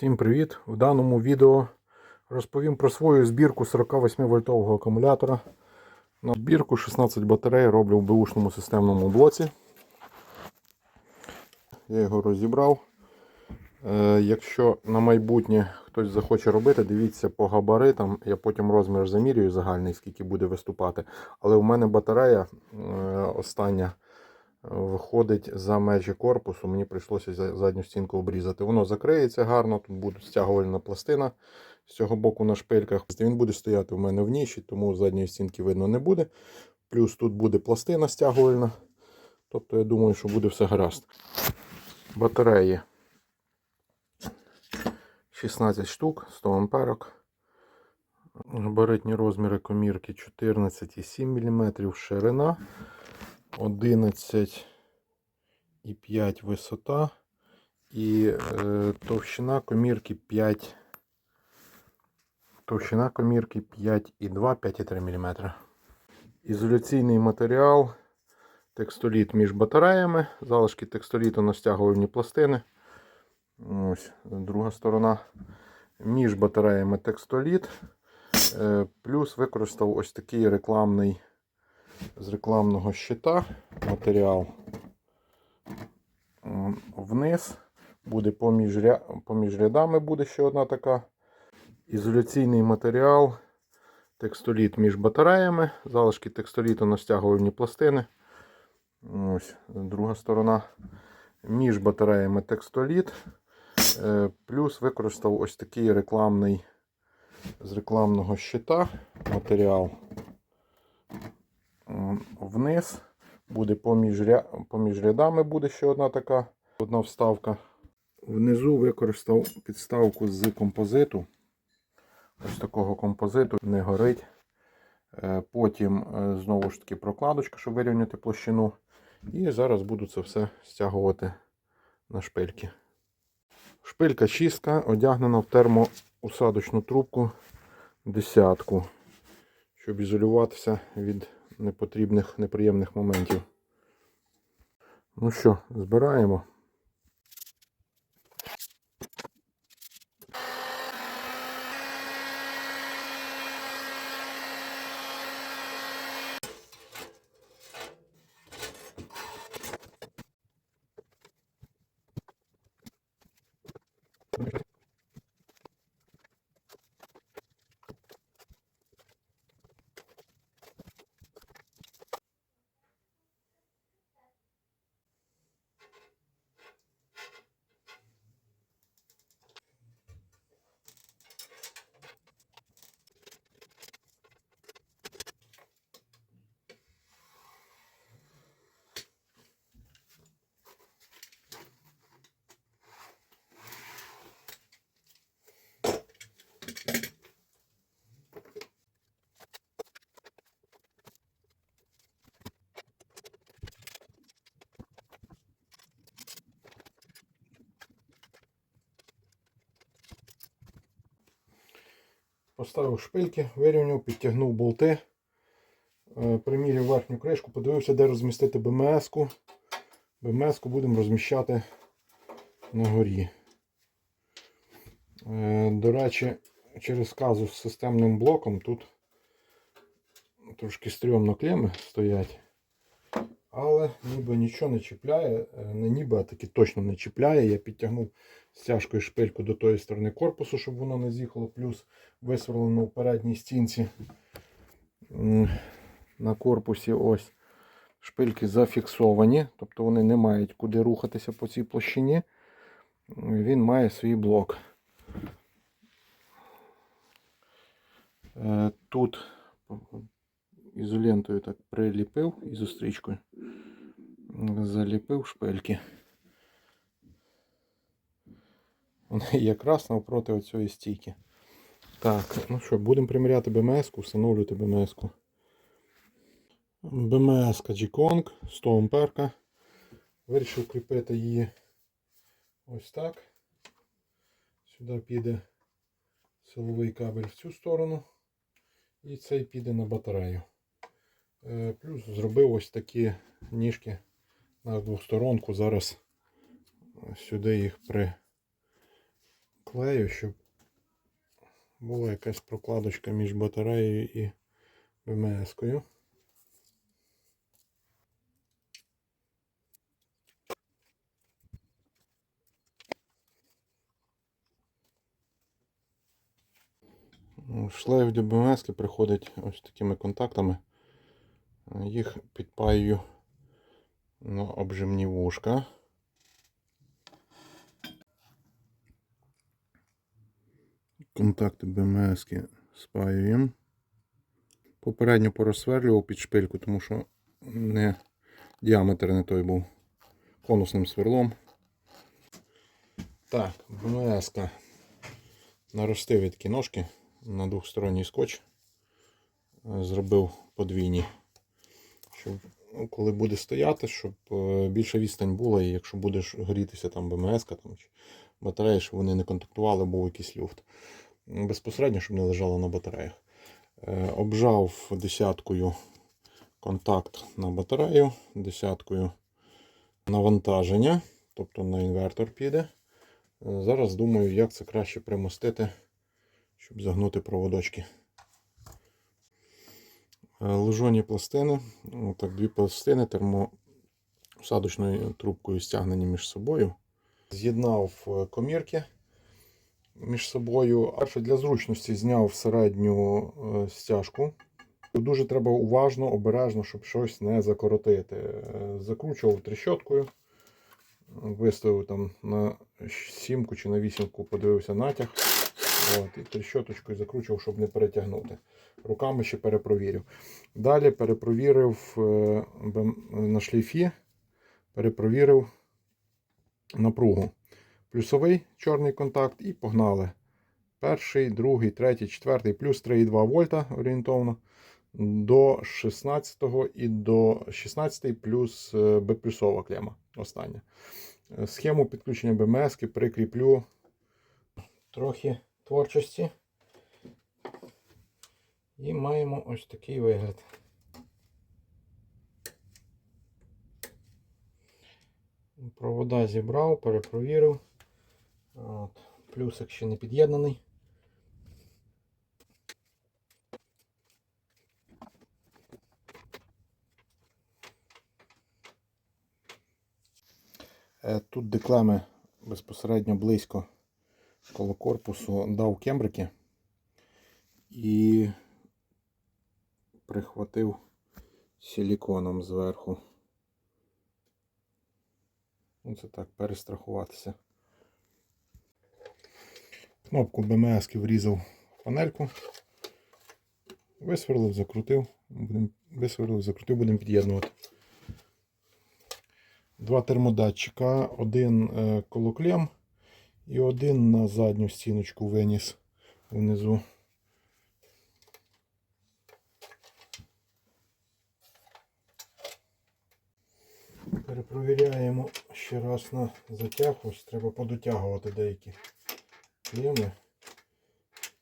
Всім привіт! В даному відео розповім про свою збірку 48 вольтового акумулятора. На збірку 16 батарей роблю в бушному системному блоці. Я його розібрав. Е, якщо на майбутнє хтось захоче робити, дивіться по габаритам. Я потім розмір замірюю загальний, скільки буде виступати. Але у мене батарея е, остання виходить за межі корпусу. Мені прийшлося задню стінку обрізати. Воно закриється гарно, тут буде стягувальна пластина з цього боку на шпильках. Він буде стояти у мене в ніші, тому задньої стінки видно не буде. Плюс тут буде пластина стягувальна. Тобто я думаю, що буде все гаразд. Батареї 16 штук, 100 амперок. Габаритні розміри комірки 14,7 мм, ширина 11,5 висота і е, товщина комірки 5. Товщина комірки 5,2-5,3 мм. Ізоляційний матеріал, текстоліт між батареями, залишки текстоліту на стягувальні пластини. Ось друга сторона. Між батареями текстоліт. Е, Плюс використав ось такий рекламний з рекламного щита матеріал. Вниз буде поміж, ря- поміж рядами буде ще одна така. Ізоляційний матеріал, текстоліт між батареями, залишки текстоліту на стягувальні пластини. Ось друга сторона. Між батареями текстоліт. Е, Плюс використав ось такий рекламний з рекламного щита матеріал. Вниз буде поміж, ря- поміж рядами буде ще одна така одна вставка. Внизу використав підставку з композиту. Ось такого композиту не горить. Е, Потім е, знову ж таки прокладочка, щоб вирівняти площину. І зараз буду це все стягувати на шпильки. Шпилька чистка одягнена в термоусадочну трубку десятку, щоб ізолюватися від непотрібних неприємних моментів. Ну що, збираємо. Поставив шпильки, вирівняв, підтягнув болти, е, приміряв верхню кришку, подивився, де розмістити БМС-ку. БМС-ку будемо розміщати на горі. Е, До речі, через казу з системним блоком тут трошки стрьомно клеми стоять. Але ніби нічого не чіпляє, е, не ніби, а таки точно не чіпляє. Я підтягнув стяжкою шпильку до тої сторони корпусу, щоб воно не з'їхало, плюс висверлено в передній стінці на корпусі ось шпильки зафіксовані, тобто вони не мають куди рухатися по цій площині. Він має свій блок. Е, Тут ізолентою так приліпив ізострічкою, заліпив шпильки. Вони якраз навпроти оцієї стійки. Так, ну що, будемо приміряти БМС-ку, встановлювати БМС-ку. БМС G-Kong 100 амперка. Вирішив кріпити її ось так. Сюди піде силовий кабель в цю сторону. І цей піде на батарею. Е, Плюс зробив ось такі ніжки на двосторонку. Зараз сюди їх клею, щоб була якась прокладочка між батареєю і БМС-кою. Шлейф до БМС приходить ось такими контактами. Їх підпаюю на обжимні вушка. Контакти БМС спаюємо. Попередньо порозсверлював під шпильку, тому що не діаметр не той був конусним сверлом. Так, БМС наростив від такі ножки на двохсторонній скотч. Зробив подвійні, щоб ну, коли буде стояти, щоб е, більша відстань була, і якщо буде горітися там БМС там, чи батареї, щоб вони не контактували, був якийсь люфт. Безпосередньо, щоб не лежало на батареях. Е, Обжав десяткою контакт на батарею, десяткою навантаження, тобто на інвертор піде. Е, Зараз думаю, як це краще примостити, щоб загнути проводочки. Е, Лужоні пластини, отак, дві пластини термосадочною трубкою стягнені між собою. З'єднав е, комірки між собою. А для зручності зняв середню е, стяжку. Дуже треба уважно, обережно, щоб щось не закоротити. Закручував трещоткою, виставив там на сімку чи на вісімку, подивився натяг. От, і трещоточкою закручував, щоб не перетягнути. Руками ще перепровірив. Далі перепровірив е, на шліфі, перепровірив напругу. Плюсовий чорний контакт і погнали. Перший, другий, третій, четвертий, плюс 3,2 вольта орієнтовно. До 16 і до 16 плюс е, Б-плюсова клема. Остання. Е, Схему підключення БМС прикріплю трохи творчості. І маємо ось такий вигляд. Провода зібрав, перепровірив. От. Плюсик ще не під'єднаний. Е, Тут деклеми безпосередньо близько коло корпусу дав кембрики і прихватив силіконом зверху. Ну, це так, перестрахуватися. Кнопку БМС врізав в панельку. Висверлив, закрутив. Висверлив, закрутив, будемо під'єднувати. Два термодатчика, один е, коло клем і один на задню стіночку виніс внизу. Перепровіряємо ще раз на затяг. Ось треба подотягувати деякі клеми.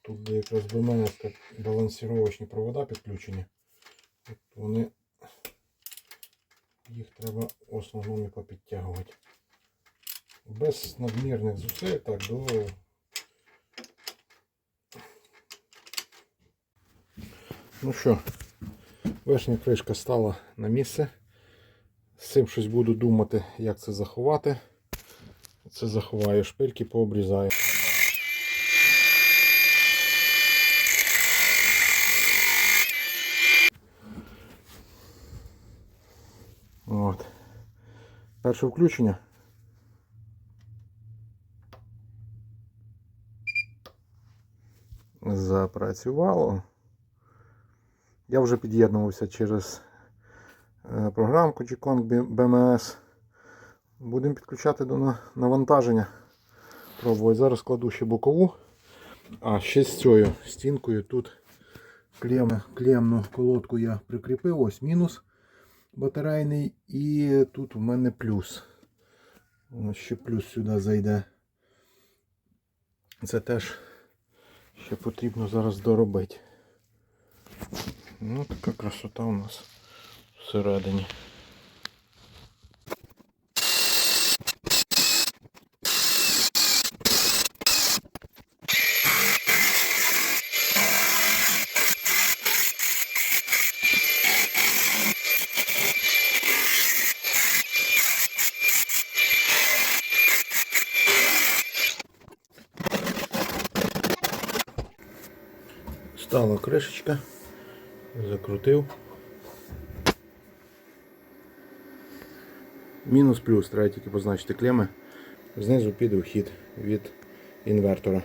Тут де якраз БМС балансировочні провода підключені. От вони їх треба в основному попідтягувати. Без надмірних зусиль так до. Ну що, верхня кришка стала на місце. З цим щось буду думати, як це заховати. Це заховаю шпильки, пообрізаю. От. Перше включення. Запрацювало. Я вже під'єднувався через е, програмку G-Kong BMS. Будемо підключати до навантаження. Пробувати. Зараз кладу ще бокову. А ще з цією стінкою тут клем, клемну колодку я прикріпив. Ось мінус батарейний. І тут у мене плюс. Ще плюс сюди зайде. Це теж ще потрібно зараз доробити. Ну, така красота у нас всередині. Встала кришечка, закрутив. Мінус плюс, треба тільки позначити клеми. Знизу піде вхід від інвертора.